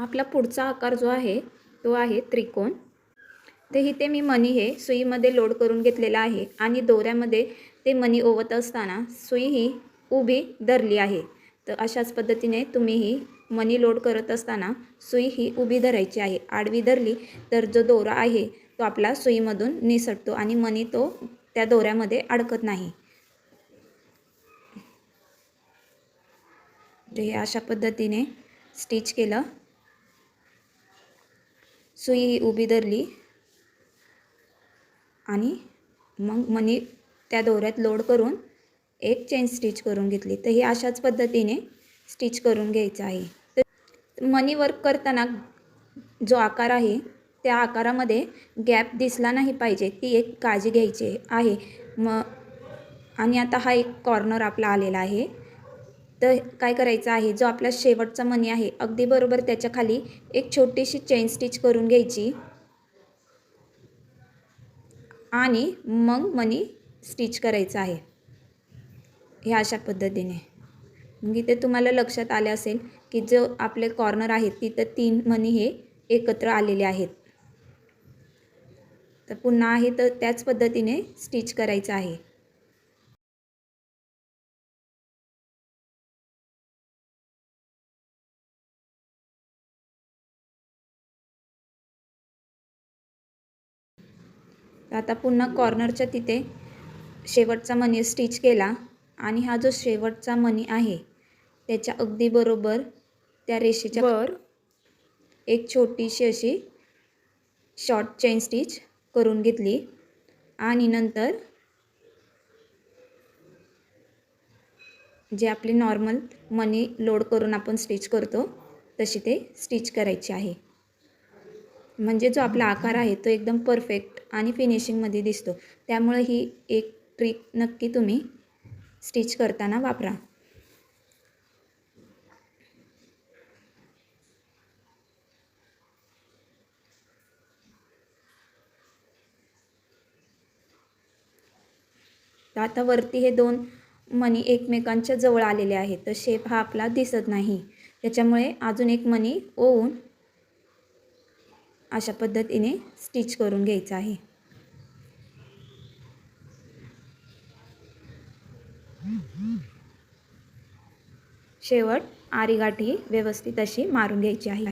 आपला पुढचा आकार जो आहे तो आहे त्रिकोण. ते इथे मी मणी हे सुईमध्ये लोड करून घेतलेला आहे आणि दोऱ्यामध्ये ते मणी ओवत असताना सुई ही उभी धरली आहे. तर अशाच पद्धतीने तुम्ही ही लोड करत असताना सुई ही उभी धरायची आहे. आडवी धरली तर जो दोरा आहे तो आपला सुईमधून निसटतो आणि मनी तो त्या दोऱ्यामध्ये अडकत नाही. तर हे अशा पद्धतीने स्टिच केलं. सुई ही उभी धरली आणि मग मनी त्या दोऱ्यात लोड करून एक चेन स्टिच करून घेतली. तर ही अशाच पद्धतीने स्टिच करून घ्यायचं आहे. तर मनी वर्क करताना जो आकार आहे त्या आकारामध्ये गॅप दिसला नाही पाहिजे. ती एक काळजी घ्यायची आहे. मग आणि आता हा एक कॉर्नर आपला आलेला आहे. तर काय करायचं आहे? जो आपला शेवटचा मणी आहे अगदी बरोबर त्याच्याखाली एक छोटीशी चेन स्टिच करून घ्यायची. आणि मग मनी स्टिच करायचं आहे. ह्या अशा पद्धतीने. मग इथे तुम्हाला लक्षात आले असेल की जो आपले कॉर्नर आहेत तिथं तीन मनी हे एकत्र आलेले आहेत. तर पुन्हा आहे तर त्याच पद्धतीने स्टिच करायचं आहे. तर आता पुन्हा कॉर्नरच्या तिथे शेवटचा मणी स्टिच केला आणि हा जो शेवटचा मणी आहे त्याच्या अगदी बरोबर त्या रेषेच्या वर. एक छोटीशी अशी शॉर्ट चेन स्टिच करून घेतली. आणि नंतर जे आपले नॉर्मल मनी लोड करून आपण स्टिच करतो तशी ते स्टिच करायची आहे. म्हणजे जो आपला आकार आहे तो एकदम परफेक्ट आणि फिनिशिंगमध्ये दिसतो. त्यामुळे ही एक ट्रिक नक्की तुम्ही स्टिच करताना वापरा. आता वरती हे दोन मणी एकमेकांच्या जवळ आलेले आहेत. तर शेप हा आपला दिसत नाही. त्याच्यामुळे अजून एक मणी ओवून अशा पद्धतीने स्टिच करून घ्यायचं आहे. शेवट आरीगाठी व्यवस्थित अशी मारून घ्यायची आहे.